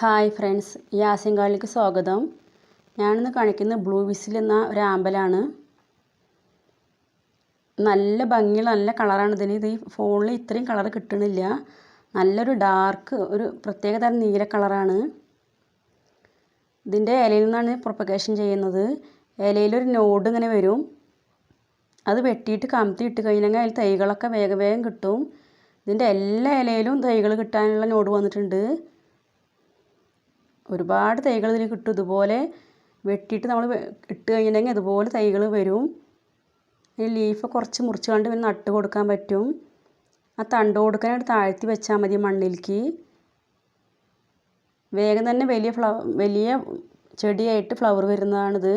Hi friends യാസിൻകാളിലേക്ക് സ്വാഗതം. ഞാനിന്ന് കാണിക്കുന്ന ബ്ലൂ വിസിൽ എന്ന ഒരു ആമ്പലാണ്. നല്ല ഭംഗിയുള്ള നല്ല കളറാണ് ഇതിന്. ഇത് ഈ ഫോണിൽ ഇത്രയും കളർ കിട്ടണില്ല. നല്ലൊരു ഡാർക്ക് ഒരു പ്രത്യേക തരം നീല കളറാണ്. ഇതിന്റെ ഇലയിൽ നിന്നാണ് പ്രൊപ്പഗേഷൻ ചെയ്യുന്നത്. ഇലയിലൊരു നോഡ് ഇങ്ങനെ വരും. അത് വെട്ടിയിട്ട് കമത്തി ഇട്ട് കഴിഞ്ഞെങ്കിൽ അതിൽ തൈകളൊക്കെ വേഗം വേഗം കിട്ടും. ഇതിന്റെ എല്ലാ ഇലയിലും തൈകൾ കിട്ടാനുള്ള നോഡ് വന്നിട്ടുണ്ട്. ഒരുപാട് തൈകൾ ഇതിൽ കിട്ടും. ഇതുപോലെ വെട്ടിയിട്ട് നമ്മൾ ഇട്ട് കഴിഞ്ഞിട്ടുണ്ടെങ്കിൽ ഇതുപോലെ തൈകൾ വരും. ഈ ലീഫ് കുറച്ച് മുറിച്ച് കണ്ട് പിന്നെ നട്ട് കൊടുക്കാൻ പറ്റും. ആ തണ്ട് കൊടുക്കാനായിട്ട് താഴ്ത്തി വെച്ചാൽ മതി മണ്ണിലേക്ക്. വേഗം തന്നെ വലിയ ഫ്ലവർ വലിയ ചെടിയായിട്ട് ഫ്ലവർ വരുന്നതാണിത്.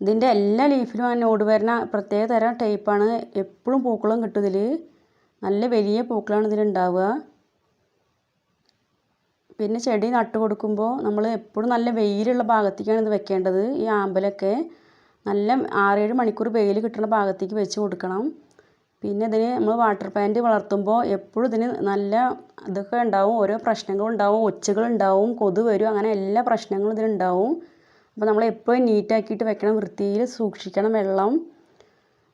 ഇതിന്റെ എല്ലാ ലീഫിലും അങ്ങനെ ഓട് വരുന്ന പ്രത്യേക തരം ടൈപ്പാണ് എപ്പോഴും പൂക്കളും കിട്ടും ഇതിൽ നല്ല വലിയ പൂക്കളാണ് ഇതിലുണ്ടാവുക. പിന്നെ ചെടി നട്ട് കൊടുക്കുമ്പോൾ നമ്മൾ എപ്പോഴും നല്ല വെയിലുള്ള ഭാഗത്തേക്കാണ് ഇത് വെക്കേണ്ടത്. ഈ ആമ്പലൊക്കെ നല്ല ആറേഴ് മണിക്കൂർ വെയിൽ കിട്ടുന്ന ഭാഗത്തേക്ക് വെച്ച് കൊടുക്കണം. പിന്നെ ഇതിന് നമ്മൾ വാട്ടർ പ്ലാന്റ് വളർത്തുമ്പോൾ എപ്പോഴും ഇതിന് നല്ല ഇതൊക്കെ ഉണ്ടാവും. ഓരോ പ്രശ്നങ്ങളുണ്ടാവും ഒച്ചകളുണ്ടാവും കൊതു വരും. അങ്ങനെ എല്ലാ പ്രശ്നങ്ങളും ഇതിനുണ്ടാവും അപ്പോൾ നമ്മൾ എപ്പോഴും നീറ്റാക്കിയിട്ട് വെക്കണം. വൃത്തിയിൽ സൂക്ഷിക്കണം വെള്ളം.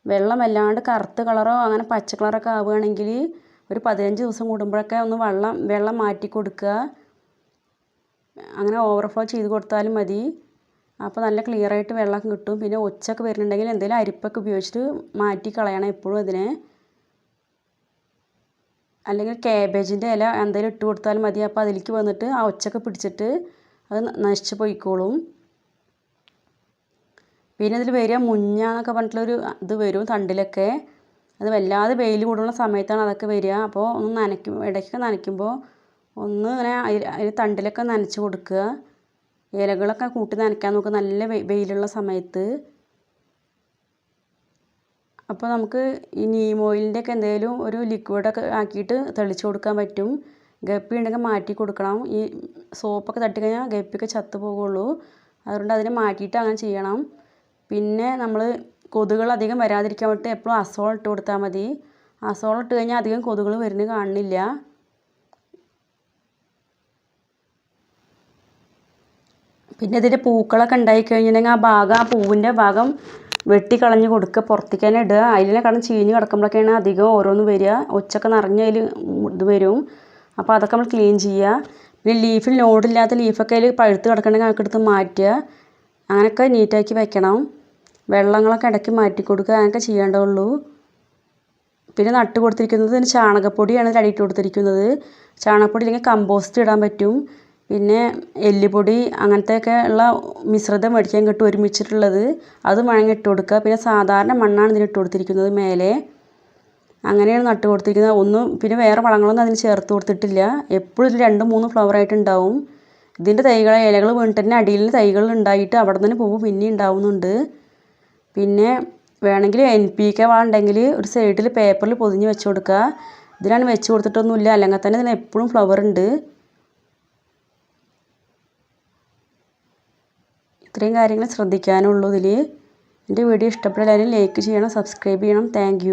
വെള്ളം വല്ലാണ്ട് കറുത്ത കളറോ അങ്ങനെ പച്ച കളറൊക്കെ ആവുകയാണെങ്കിൽ ഒരു പതിനഞ്ച് ദിവസം കൂടുമ്പോഴൊക്കെ ഒന്ന് വെള്ളം വെള്ളം മാറ്റി കൊടുക്കുക. അങ്ങനെ ഓവർഫ്ലോ ചെയ്ത് കൊടുത്താലും മതി. അപ്പോൾ നല്ല ക്ലിയർ ആയിട്ട് വെള്ളം കിട്ടും. പിന്നെ ഒച്ചയൊക്കെ വരുന്നുണ്ടെങ്കിൽ എന്തെങ്കിലും അരിപ്പൊക്കെ ഉപയോഗിച്ചിട്ട് മാറ്റി കളയണം എപ്പോഴും അതിനെ. അല്ലെങ്കിൽ കാബേജിന്റെ ഇല എന്തെങ്കിലും ഇട്ട് കൊടുത്താലും മതി. അപ്പോൾ അതിലേക്ക് വന്നിട്ട് ആ ഒച്ചയൊക്കെ പിടിച്ചിട്ട് അത് നശിച്ചു പോയിക്കോളും. പിന്നെ ഇതിൽ വരിക മുഞ്ഞ എന്നൊക്കെ പറഞ്ഞിട്ടുള്ളൊരു ഇത് വരും തണ്ടിലൊക്കെ. അത് വല്ലാതെ വെയിൽ കൂടുന്ന സമയത്താണ് അതൊക്കെ വരിക. അപ്പോൾ ഒന്ന് നനയ്ക്കും ഇടയ്ക്കൊക്കെ നനയ്ക്കുമ്പോൾ ഒന്ന് ഇങ്ങനെ അതിന് തണ്ടിലൊക്കെ നനച്ച് കൊടുക്കുക. ഇലകളൊക്കെ കൂട്ടി നനയ്ക്കാൻ നോക്കുക നല്ല വെയിലുള്ള സമയത്ത്. അപ്പോൾ നമുക്ക് ഈ നീം ഓയിലിന്റെ ഒക്കെ എന്തെങ്കിലും ഒരു ലിക്വിഡൊക്കെ ആക്കിയിട്ട് തെളിച്ച് കൊടുക്കാൻ പറ്റും. ഗപ്പി ഉണ്ടെങ്കിൽ മാറ്റി കൊടുക്കണം. ഈ സോപ്പൊക്കെ തട്ടി കഴിഞ്ഞാൽ ഗപ്പിയൊക്കെ ചത്തു പോകുള്ളൂ. അതുകൊണ്ട് അതിനെ മാറ്റിയിട്ട് അങ്ങനെ ചെയ്യണം. പിന്നെ നമ്മൾ കൊതുകുകൾ അധികം വരാതിരിക്കാൻ വേണ്ടിയിട്ട് എപ്പോഴും അസോൾ ഇട്ട് കൊടുത്താൽ മതി. അസോൾ ഇട്ട് കഴിഞ്ഞാൽ അധികം കൊതുകുകൾ വരുന്നത് കാണുന്നില്ല. പിന്നെ ഇതിന്റെ പൂക്കളൊക്കെ ഉണ്ടായി കഴിഞ്ഞിട്ടുണ്ടെങ്കിൽ ആ ഭാഗം ആ പൂവിന്റെ ഭാഗം വെട്ടി കളഞ്ഞ് കൊടുക്കുക. പുറത്തേക്ക് തന്നെ ഇടുക. അതിലെ കടന്ന് ചീഞ്ഞ് കിടക്കുമ്പോഴൊക്കെയാണ് അധികം ഓരോന്ന് വരിക. ഒച്ചൊക്കെ നിറഞ്ഞ് അതിൽ ഇത് വരും. അപ്പോൾ അതൊക്കെ നമ്മൾ ക്ലീൻ ചെയ്യുക. പിന്നെ ലീഫിൽ നോടില്ലാത്ത ലീഫൊക്കെ അതിൽ പഴുത്ത് കിടക്കണമെങ്കിൽ അതൊക്കെ എടുത്ത് മാറ്റുക. അങ്ങനെയൊക്കെ നീറ്റാക്കി വെക്കണം. വെള്ളങ്ങളൊക്കെ ഇടയ്ക്ക് മാറ്റി കൊടുക്കുക. അങ്ങനെയൊക്കെ ചെയ്യേണ്ടതുള്ളൂ പിന്നെ നട്ട് കൊടുത്തിരിക്കുന്നത് ചാണകപ്പൊടിയാണ് അടിയിട്ട് കൊടുത്തിരിക്കുന്നത്. ചാണകപ്പൊടി ഇല്ലെങ്കിൽ കമ്പോസ്റ്റ് ഇടാൻ പറ്റും. പിന്നെ എല്ലുപൊടി അങ്ങനത്തെയൊക്കെ ഉള്ള മിശ്രിതം മേടിക്കാൻ കിട്ടും ഒരുമിച്ചിട്ടുള്ളത്. അത് വേണമെങ്കിൽ ഇട്ട് കൊടുക്കുക. പിന്നെ സാധാരണ മണ്ണാണ് ഇതിന് ഇട്ട് കൊടുത്തിരിക്കുന്നത് മേലെ. അങ്ങനെയാണ് നട്ട് കൊടുത്തിരിക്കുന്നത്. ഒന്നും പിന്നെ വേറെ വളങ്ങളൊന്നും അതിന് ചേർത്ത് കൊടുത്തിട്ടില്ല. എപ്പോഴും ഇതിൽ രണ്ട് മൂന്ന് ഫ്ലവർ ആയിട്ടുണ്ടാവും ഇതിന്റെ തൈകൾ ഇലകൾ വീണിട്ട് തന്നെ അടിയിൽ തൈകൾ ഉണ്ടായിട്ട് അവിടെ നിന്ന് പൂവ് പിന്നെ ഉണ്ടാവുന്നുണ്ട്. പിന്നെ വേണമെങ്കിൽ എൻ പി കെ വളം ഉണ്ടെങ്കിൽ ഒരു സൈഡിൽ പേപ്പറിൽ പൊതിഞ്ഞ് വെച്ച് കൊടുക്കുക. ഇതിനാണ് വെച്ച് കൊടുത്തിട്ടൊന്നുമില്ല. അല്ലെങ്കിൽ തന്നെ ഇതിന് എപ്പോഴും ഫ്ലവർ ഉണ്ട്. ഇത്രയും കാര്യങ്ങൾ ശ്രദ്ധിക്കാനുള്ളൂ ഇതിൽ എന്റെ വീഡിയോ ഇഷ്ടപ്പെട്ടാൽ ലൈക്ക് ചെയ്യണം സബ്സ്ക്രൈബ് ചെയ്യണം. താങ്ക്